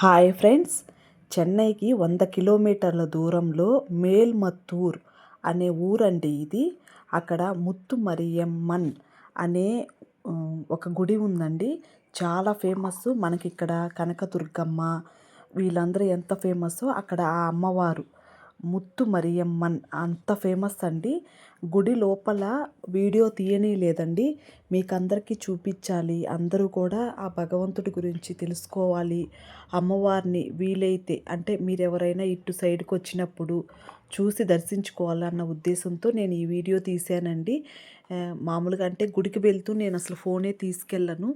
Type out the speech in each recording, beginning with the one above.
Hi friends. చెన్నైకి వంద కిలోమీటర్ల దూరంలో మేల్మత్తూర్ అనే ఊరండి ఇది. అక్కడ ముత్తు మరియమ్మన్ అనే ఒక గుడి ఉందండి. చాలా ఫేమస్ మనకి ఇక్కడ కనకదుర్గమ్మ వీళ్ళందరూ ఎంత ఫేమస్ అక్కడ ఆ అమ్మవారు ముత్తు మరియమ్మన్. అంత ఫేమస్ అండి. గుడి లోపల వీడియో తీయనే లేదండి మీకు అందరికీ చూపించాలి. అందరూ కూడా ఆ భగవంతుడి గురించి తెలుసుకోవాలి. అమ్మవారిని వీలైతే అంటే మీరు ఎవరైనా ఇటు సైడ్కి వచ్చినప్పుడు చూసి దర్శించుకోవాలన్న ఉద్దేశంతో నేను ఈ వీడియో తీశానండి. మామూలుగా అంటే గుడికి వెళ్తూ నేను అసలు ఫోనే తీసుకెళ్ళను.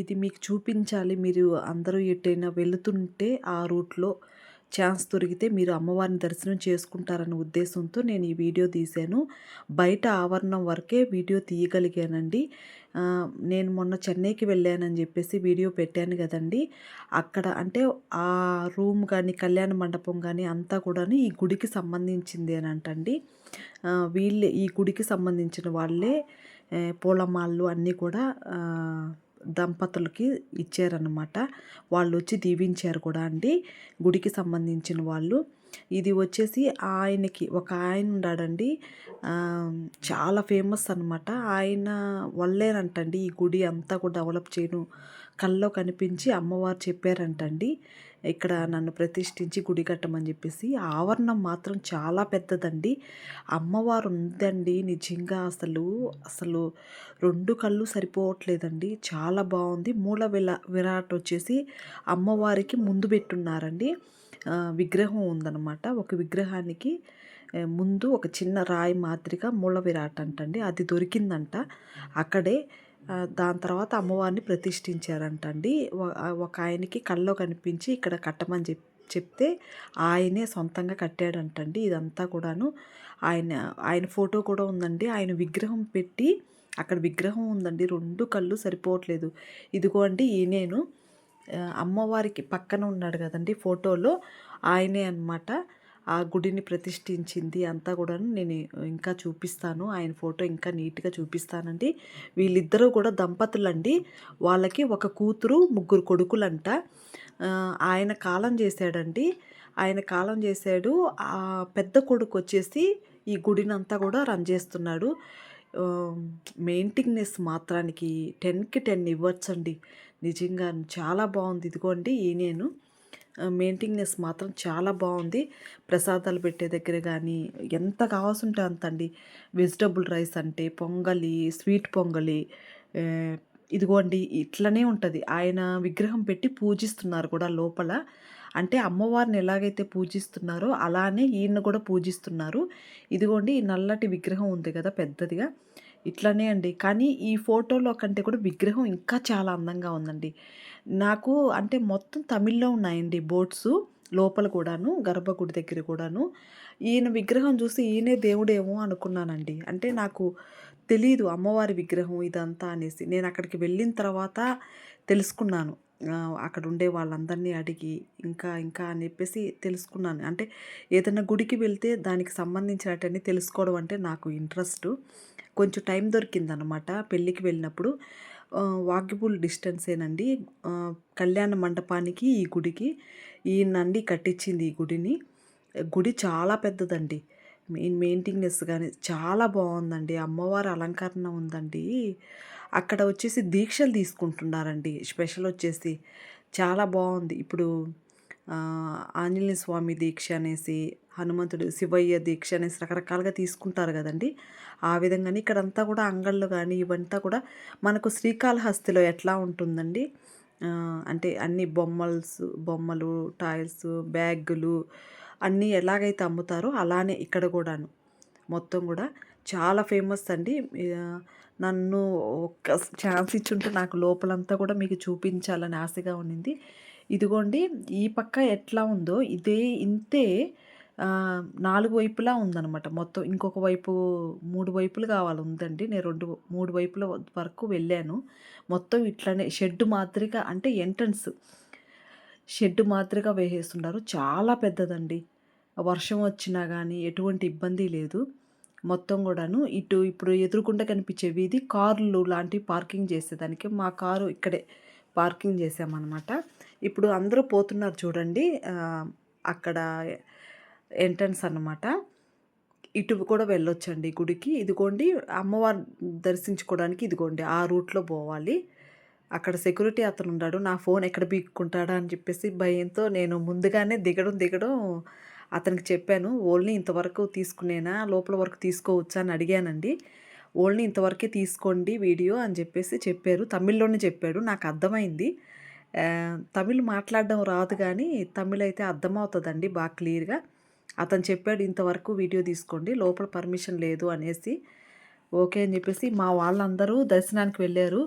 ఇది మీకు చూపించాలి. మీరు అందరూ ఎటైనా వెళుతుంటే ఆ రూట్లో ఛాన్స్ దొరికితే మీరు అమ్మవారిని దర్శనం చేసుకుంటారన్న ఉద్దేశంతో నేను ఈ వీడియో తీశాను. బయట ఆవరణం వరకే వీడియో తీయగలిగానండి. నేను మొన్న చెన్నైకి వెళ్ళానని చెప్పేసి వీడియో పెట్టాను కదండి. అక్కడ అంటే ఆ రూమ్ కానీ కళ్యాణ మండపం కానీ అంతా కూడా ఈ గుడికి సంబంధించింది అని అంటండి. వీళ్ళే ఈ గుడికి సంబంధించిన వాళ్ళే పూలమాళ్ళు అన్నీ కూడా దంపతులకి ఇచ్చారనమాట వాళ్ళు వచ్చి దీవించారు కూడా అండి. గుడికి సంబంధించిన వాళ్ళు. ఇది వచ్చేసి ఆయనకి ఒక ఆయన ఉన్నాడండి. చాలా ఫేమస్ అనమాట ఆయన వల్లేనంటండి ఈ గుడి అంతా కూడా డెవలప్ చేయను కల్లో కనిపించి అమ్మవారు చెప్పారంటండి. ఇక్కడ నన్ను ప్రతిష్ఠించి గుడి కట్టమని చెప్పేసి ఆవరణం మాత్రం చాలా పెద్దదండి. అమ్మవారు ఉందండి నిజంగా అసలు అసలు రెండు కళ్ళు సరిపోవట్లేదండి. చాలా బాగుంది. మూల విల విరాట్ వచ్చేసి అమ్మవారికి ముందు పెట్టున్నారండి. విగ్రహం ఉందన్నమాట. ఒక విగ్రహానికి ముందు ఒక చిన్న రాయి మాదిరిగా మూల విరాట్ అంటండి. అది దొరికిందంట. అక్కడే దాని తర్వాత అమ్మవారిని ప్రతిష్ఠించారంటండి. ఒక ఆయనకి కళ్ళలో కనిపించి ఇక్కడ కట్టమని చెప్ చెప్తే ఆయనే సొంతంగా కట్టాడంటండి. ఇదంతా కూడాను ఆయన ఆయన ఫోటో కూడా ఉందండి. ఆయన విగ్రహం పెట్టి అక్కడ విగ్రహం ఉందండి. రెండు కళ్ళు సరిపోవట్లేదు. ఇదిగో అండి ఈయనేను అమ్మవారికి పక్కన ఉన్నాడు కదండి ఫోటోలో ఆయనే అనమాట ఆ గుడిని ప్రతిష్ఠించింది అంతా కూడా నేను ఇంకా చూపిస్తాను. ఆయన ఫోటో ఇంకా నీట్గా చూపిస్తానండి. వీళ్ళిద్దరూ కూడా దంపతులండి. వాళ్ళకి ఒక కూతురు ముగ్గురు కొడుకులంట. ఆయన కాలం చేశాడండి. ఆయన కాలం చేశాడు. ఆ పెద్ద కొడుకు వచ్చేసి ఈ గుడిని అంతా కూడా రన్ చేస్తున్నాడు. మెయింటెనెన్స్ మాత్రానికి టెన్కి టెన్ ఇవ్వచ్చండి. నిజంగా చాలా బాగుంది. ఇదిగోండి ఈ నేను. మెయింటెనెన్స్ మాత్రం చాలా బాగుంది. ప్రసాదాలు పెట్టే దగ్గర కానీ ఎంత కావాల్సి ఉంటే అంత అండి వెజిటబుల్ రైస్ అంటే పొంగలి స్వీట్ పొంగలి ఇదిగోండి ఇట్లనే ఉంటుంది. ఆయన విగ్రహం పెట్టి పూజిస్తున్నారు కూడా లోపల. అంటే అమ్మవారిని ఎలాగైతే పూజిస్తున్నారో అలానే ఈయన కూడా పూజిస్తున్నారు. ఇదిగోండి ఈ నల్లటి విగ్రహం ఉంది కదా పెద్దదిగా. ఇట్లానే అండి. కానీ ఈ ఫోటోలో కంటే కూడా విగ్రహం ఇంకా చాలా అందంగా ఉందండి. నాకు అంటే మొత్తం తమిళ్ళో ఉన్నాయండి బోట్స్ లోపల కూడాను గర్భగుడి దగ్గర కూడాను. ఈయన విగ్రహం చూసి ఈయనే దేవుడేమో అనుకున్నానండి. అంటే నాకు తెలీదు అమ్మవారి విగ్రహం ఇదంతా అనేసి. నేను అక్కడికి వెళ్ళిన తర్వాత తెలుసుకున్నాను. అక్కడ ఉండే వాళ్ళందరినీ అడిగి ఇంకా ఇంకా అని చెప్పేసి తెలుసుకున్నాను. అంటే ఏదైనా గుడికి వెళ్తే దానికి సంబంధించినట్టని తెలుసుకోవడం అంటే నాకు ఇంట్రెస్ట్. కొంచెం టైం దొరికిందనమాట పెళ్ళికి వెళ్ళినప్పుడు. వాకిబుల్ డిస్టెన్సేనండి. కళ్యాణ మండపానికి ఈ గుడికి. ఈ నంది కట్టించింది ఈ గుడిని. గుడి చాలా పెద్దదండి. మెయిన్ మెయింటెనెన్స్ కానీ చాలా బాగుందండి. అమ్మవారి అలంకరణ ఉందండి. అక్కడ వచ్చేసి దీక్షలు తీసుకుంటున్నారండి. స్పెషల్ వచ్చేసి చాలా బాగుంది. ఇప్పుడు ఆంజనేయ స్వామి దీక్ష అనేసి హనుమంతుడు శివయ్య దీక్ష అనేసి రకరకాలుగా తీసుకుంటారు కదండి. ఆ విధంగానే ఇక్కడంతా కూడా అంగళ్ళు కానీ ఇవంతా కూడా మనకు శ్రీకాళహస్తిలో ఎట్లా ఉంటుందండి? అంటే అన్ని బొమ్మల్స్ బొమ్మలు టైల్స్ బ్యాగులు అన్నీ ఎలాగైతే అమ్ముతారో అలానే ఇక్కడ కూడాను. మొత్తం కూడా చాలా ఫేమస్ అండి. నన్ను ఒక్క ఛాన్స్ ఇచ్చుంటే నాకు లోపలంతా కూడా మీకు చూపించాలని ఆశగా ఉండింది ఇదిగోండి ఈ పక్క ఎట్లా ఉందో ఇదే ఇంతే నాలుగు వైపులా ఉందనమాట మొత్తం ఇంకొక వైపు మూడు వైపులు కావాలి ఉందండి. నేను రెండు మూడు వైపుల వరకు వెళ్ళాను. మొత్తం ఇట్లనే షెడ్ మాదిరిగా అంటే ఎంట్రన్స్ షెడ్ మాదిరిగా వేసేస్తున్నారు. చాలా పెద్దదండి. వర్షం వచ్చినా కానీ ఎటువంటి ఇబ్బంది లేదు. మొత్తం కూడాను ఇటు ఇప్పుడు ఎదురుకుండా కనిపించే వీధి కార్లు లాంటివి పార్కింగ్ చేసేదానికి మా కారు ఇక్కడే పార్కింగ్ చేసామన్నమాట. ఇప్పుడు అందరూ పోతున్నారు చూడండి. అక్కడ ఎంట్రన్స్ అన్నమాట. ఇటు కూడా వెళ్ళొచ్చండి గుడికి. ఇదిగోండి అమ్మవారు దర్శించుకోవడానికి ఇదిగోండి ఆ రూట్లో పోవాలి. అక్కడ సెక్యూరిటీ అతను ఉన్నాడు నా ఫోన్ ఎక్కడ బీక్కుంటాడా అని చెప్పేసి భయంతో నేను ముందుగానే దిగడం దిగడం అతనికి చెప్పాను ఓన్లీ ఇంతవరకు తీసుకునేనా? లోపల వరకు తీసుకోవచ్చా? అని అడిగానండి. ఓన్లీ ఇంతవరకే తీసుకోండి వీడియో అని చెప్పేసి చెప్పారు. తమిళ్ళోనే చెప్పాడు. నాకు అర్థమైంది. తమిళ్ మాట్లాడడం రాదు కానీ తమిళ్ అయితే అర్థమవుతుందండి బాగా క్లియర్గా. అతను చెప్పాడు ఇంతవరకు వీడియో తీసుకోండి లోపల పర్మిషన్ లేదు అనేసి. ఓకే అని చెప్పేసి మా వాళ్ళందరూ దర్శనానికి వెళ్ళారు.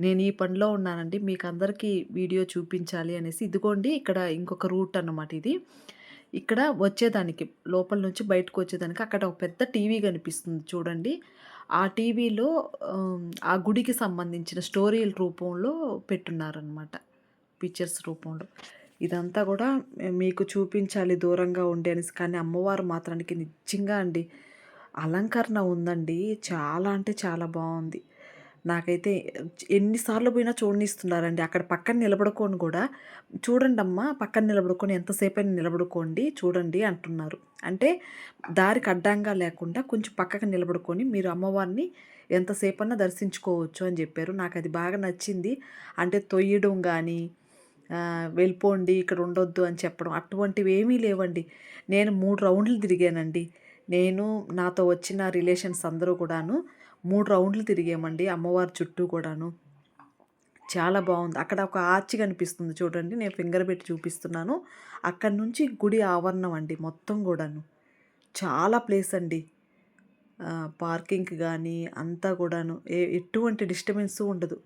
నేను ఈ పనిలో ఉన్నానండి మీకు అందరికీ వీడియో చూపించాలి అనేసి. ఇదిగోండి ఇక్కడ ఇంకొక రూట్ అన్నమాట ఇది. ఇక్కడ వచ్చేదానికి లోపల నుంచి బయటకు వచ్చేదానికి అక్కడ ఒక పెద్ద టీవీ కనిపిస్తుంది చూడండి. ఆ టీవీలో ఆ గుడికి సంబంధించిన స్టోరీల రూపంలో పెట్టున్నారనమాట పిక్చర్స్ రూపంలో. ఇదంతా కూడా మీకు చూపించాలి దూరంగా ఉండే అనేసి కానీ అమ్మవారు మాత్రానికి నిజంగా అండి అలంకరణ ఉందండి. చాలా అంటే చాలా బాగుంది. నాకైతే ఎన్నిసార్లు పోయినా చూడనిస్తున్నారండి. అక్కడ పక్కన నిలబడుకొని కూడా. చూడండి అమ్మా పక్కన నిలబడుకొని ఎంతసేపు అయినా నిలబడుకోండి చూడండి అంటున్నారు. అంటే దారికి అడ్డంగా లేకుండా కొంచెం పక్కకు నిలబడుకొని మీరు అమ్మవారిని ఎంతసేపన్నా దర్శించుకోవచ్చు అని చెప్పారు. నాకు అది బాగా నచ్చింది. అంటే తొయ్యడం కానీ వెళ్ళిపోండి ఇక్కడ ఉండొద్దు అని చెప్పడం అటువంటివి ఏమీ లేవండి. నేను మూడు రౌండ్లు తిరిగానండి. నేను నాతో వచ్చిన రిలేషన్స్ అందరూ కూడాను మూడు రౌండ్లు తిరిగామండి అమ్మవారి చుట్టూ కూడాను. చాలా బాగుంది. అక్కడ ఒక ఆర్చి కనిపిస్తుంది చూడండి. నేను ఫింగర్ పెట్టి చూపిస్తున్నాను. అక్కడ నుంచి గుడి ఆవరణం అండి మొత్తం కూడాను. చాలా ప్లేస్ అండి. పార్కింగ్కి కానీ అంతా కూడాను. ఏ ఎటువంటి డిస్టర్బెన్స్ ఉండదు.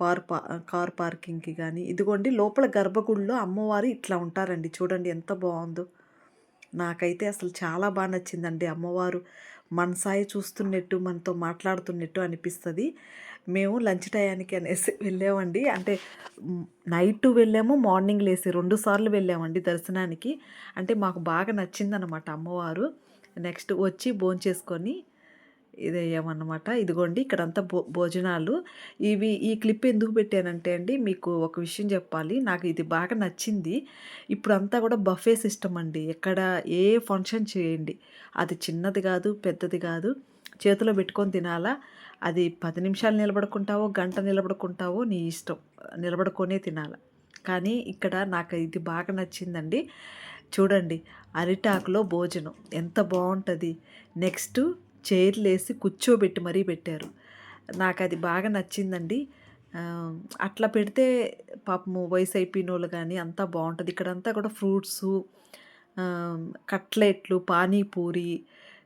పార్ పా కార్ పార్కింగ్కి కానీ. ఇదిగోండి లోపల గర్భగుడిలో అమ్మవారు ఇట్లా ఉంటారండి. చూడండి ఎంత బాగుందో. నాకైతే అసలు చాలా బాగా నచ్చిందండి అమ్మవారు. మన సాయి చూస్తున్నట్టు మనతో మాట్లాడుతున్నట్టు అనిపిస్తుంది. మేము లంచ్ టయానికి అనేసి వెళ్ళామండి. అంటే నైట్ వెళ్ళాము మార్నింగ్ లేసి రెండు సార్లు వెళ్ళామండి దర్శనానికి. అంటే మాకు బాగా నచ్చిందనమాట అమ్మవారు. నెక్స్ట్ వచ్చి భోంచేసుకొని ఇదేయమన్నమాట ఇదిగోండి ఇక్కడంతా భో భోజనాలు. ఇవి ఈ క్లిప్ ఎందుకు పెట్టానంటే అండి మీకు ఒక విషయం చెప్పాలి. నాకు ఇది బాగా నచ్చింది. ఇప్పుడు అంతా కూడా బఫే సిస్టమ్ అండి. ఎక్కడ ఏ ఫంక్షన్ చేయండి. అది చిన్నది కాదు పెద్దది కాదు. చేతిలో పెట్టుకొని తినాలా? అది పది నిమిషాలు నిలబడుకుంటావో గంట నిలబడుకుంటావో నీ ఇష్టం. నిలబడుకొనే తినాలా? కానీ ఇక్కడ నాకు ఇది బాగా నచ్చిందండి. చూడండి అరిటాకులో భోజనం. ఎంత బాగుంటుంది. నెక్స్ట్ చైర్లు వేసి కూర్చోబెట్టి మరీ పెట్టారు. నాకు అది బాగా నచ్చిందండి. అట్లా పెడితే పాపము వయసు అయిపోయిన వాళ్ళు కానీ అంతా బాగుంటుంది. ఇక్కడంతా కూడా ఫ్రూట్స్ కట్లెట్లు పానీపూరి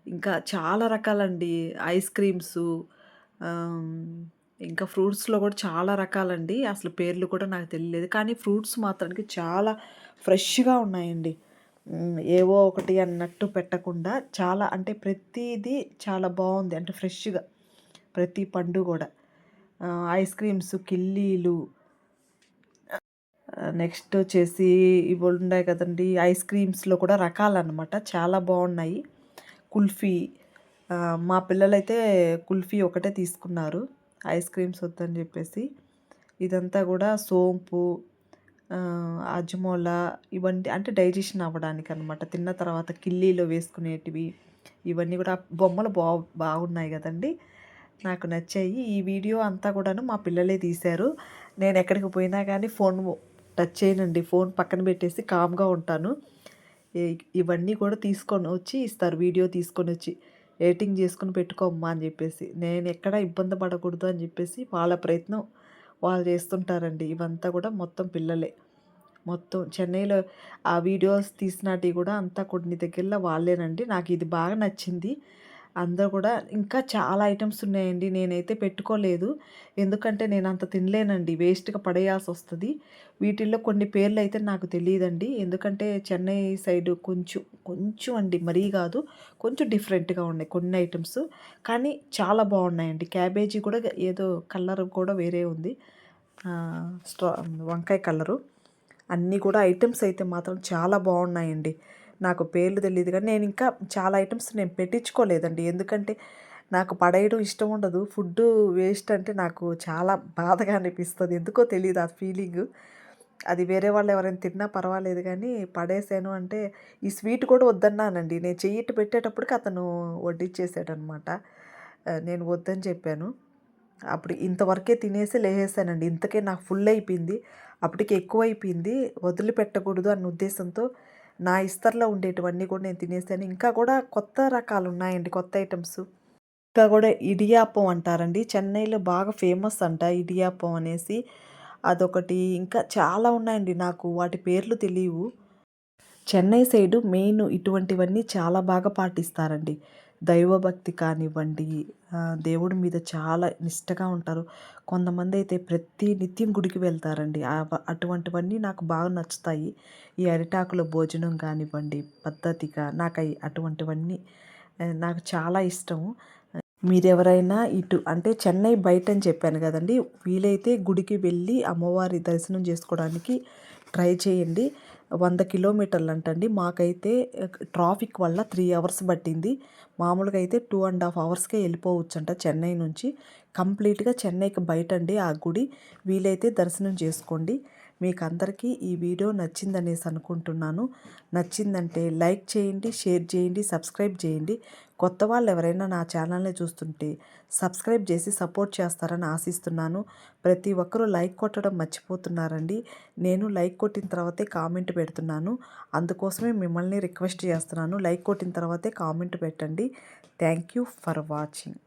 ఇంకా చాలా రకాలండి. ఐస్ క్రీమ్స్ ఇంకా ఫ్రూట్స్లో కూడా చాలా రకాలండి. అసలు పేర్లు కూడా నాకు తెలియలేదు కానీ ఫ్రూట్స్ మాత్రానికి చాలా ఫ్రెష్గా ఉన్నాయండి. ఏవో ఒకటి అన్నట్టు పెట్టకుండా చాలా అంటే ప్రతిదీ చాలా బాగుంది. అంటే ఫ్రెష్గా ప్రతి పండు కూడా. ఐస్ క్రీమ్స్ కిల్లీలు నెక్స్ట్ వచ్చేసి ఇవి ఉన్నాయి కదండి ఐస్ క్రీమ్స్లో కూడా రకాలన్నమాట. చాలా బాగున్నాయి. కుల్ఫీ మా పిల్లలైతే కుల్ఫీ ఒకటే తీసుకున్నారు. ఐస్ క్రీమ్స్ వద్దని చెప్పేసి. ఇదంతా కూడా సోంపు అజ్మోలా ఇవన్నీ అంటే డైజెషన్ అవ్వడానికి అనమాట తిన్న తర్వాత కిల్లీలో వేసుకునేటివి ఇవన్నీ కూడా బొమ్మలు బా బాగున్నాయి కదండి. నాకు నచ్చాయి. ఈ వీడియో అంతా కూడాను మా పిల్లలే తీశారు. నేను ఎక్కడికి పోయినా కానీ ఫోన్ టచ్ చేయనండి. ఫోన్ పక్కన పెట్టేసి కామ్గా ఉంటాను. ఇవన్నీ కూడా తీసుకొని వచ్చి ఇస్తారు. వీడియో తీసుకొని వచ్చి ఎడిటింగ్ చేసుకుని పెట్టుకోమ్మా అని చెప్పేసి. నేను ఎక్కడ ఇబ్బంది పడకూడదు అని చెప్పేసి వాళ్ళ ప్రయత్నం వాళ్ళు చేస్తుంటారండి. ఇవంతా కూడా మొత్తం పిల్లలే. మొత్తం చెన్నైలో ఆ వీడియోస్ తీసినటివి కూడా అంతా కొన్ని దగ్గరలో వాళ్ళేనండి. నాకు ఇది బాగా నచ్చింది. అందరూ కూడా ఇంకా చాలా ఐటమ్స్ ఉన్నాయండి. నేనైతే పెట్టుకోలేదు. ఎందుకంటే నేను అంత తినలేనండి. వేస్ట్గా పడేయాల్సి వస్తుంది. వీటిల్లో కొన్ని పేర్లు అయితే నాకు తెలియదండి ఎందుకంటే చెన్నై సైడ్ కొంచెం కొంచెం అండి. మరీ కాదు కొంచెం డిఫరెంట్గా ఉన్నాయి కొన్ని ఐటమ్స్. కానీ చాలా బాగున్నాయండి. క్యాబేజీ కూడా ఏదో కలర్ కూడా వేరే ఉంది. స్ట్రా వంకాయ కలరు. అన్నీ కూడా ఐటమ్స్ అయితే మాత్రం చాలా బాగున్నాయండి. నాకు పేర్లు తెలియదు కానీ నేను ఇంకా చాలా ఐటమ్స్ నేను పెట్టించుకోలేదండి. ఎందుకంటే నాకు పడేయడం ఇష్టం ఉండదు. ఫుడ్ వేస్ట్ అంటే నాకు చాలా బాధగా అనిపిస్తుంది. ఎందుకో తెలియదు ఆ ఫీలింగ్. అది వేరే వాళ్ళు ఎవరైనా తిన్నా పర్వాలేదు కానీ పడేసాను అంటే ఈ స్వీట్ కూడా వద్దన్నానండి. నేను చెయ్యిట్టు పెట్టేటప్పటికి అతను వడ్డించేసాడనమాట నేను వద్దని చెప్పాను. అప్పుడు ఇంతవరకే తినేసి లేసేసానండి. ఇంతకే నాకు ఫుల్ అయిపోయింది. అప్పటికి ఎక్కువ అయిపోయింది వదిలిపెట్టకూడదు అన్న ఉద్దేశంతో నా ఇస్తర్లో ఉండేటివన్నీ కూడా నేను తినేసాను ఇంకా కూడా కొత్త రకాలు ఉన్నాయండి కొత్త ఐటమ్స్. ఇంకా కూడా ఇడియాప్పం అంటారండి. చెన్నైలో బాగా ఫేమస్ అంట ఇడియాప్పం అనేసి. అదొకటి. ఇంకా చాలా ఉన్నాయండి నాకు. వాటి పేర్లు తెలియవు చెన్నై సైడు మెయిన్ ఇటువంటివన్నీ చాలా బాగా పాటిస్తారండి. దైవభక్తి కానివ్వండి దేవుడి మీద చాలా నిష్టగా ఉంటారు. కొంతమంది అయితే ప్రతి నిత్యం గుడికి వెళ్తారండి. అటువంటివన్నీ నాకు బాగా నచ్చుతాయి. ఈ అరిటాకుల భోజనం కానివ్వండి పద్ధతిగా నాకు అయి అటువంటివన్నీ నాకు చాలా ఇష్టము. మీరెవరైనా ఇటు అంటే చెన్నై బయట అని చెప్పాను కదండి వీలైతే గుడికి వెళ్ళి అమ్మవారి దర్శనం చేసుకోవడానికి ట్రై చేయండి. వంద కిలోమీటర్లు అంటండి మాకైతే ట్రాఫిక్ వల్ల త్రీ అవర్స్ పట్టింది. మామూలుగా అయితే టూ అండ్ హాఫ్ అవర్స్కే వెళ్ళిపోవచ్చంట చెన్నై నుంచి. కంప్లీట్గా చెన్నైకి బయట అండి ఆ గుడి. వీలైతే దర్శనం చేసుకోండి. మీకు అందరికీ ఈ వీడియో నచ్చిందనేసి అనుకుంటున్నాను. నచ్చిందంటే లైక్ చేయండి షేర్ చేయండి సబ్స్క్రైబ్ చేయండి. కొత్త వాళ్ళు ఎవరైనా నా ఛానల్ని చూస్తుంటే సబ్స్క్రైబ్ చేసి సపోర్ట్ చేస్తారని ఆశిస్తున్నాను. ప్రతి ఒక్కరూ లైక్ కొట్టడం మర్చిపోతున్నారండి. నేను లైక్ కొట్టిన తర్వాతే కామెంట్ పెడుతున్నాను. అందుకోసమే మిమ్మల్ని రిక్వెస్ట్ చేస్తున్నాను. లైక్ కొట్టిన తర్వాతే కామెంట్ పెట్టండి. Thank you for watching.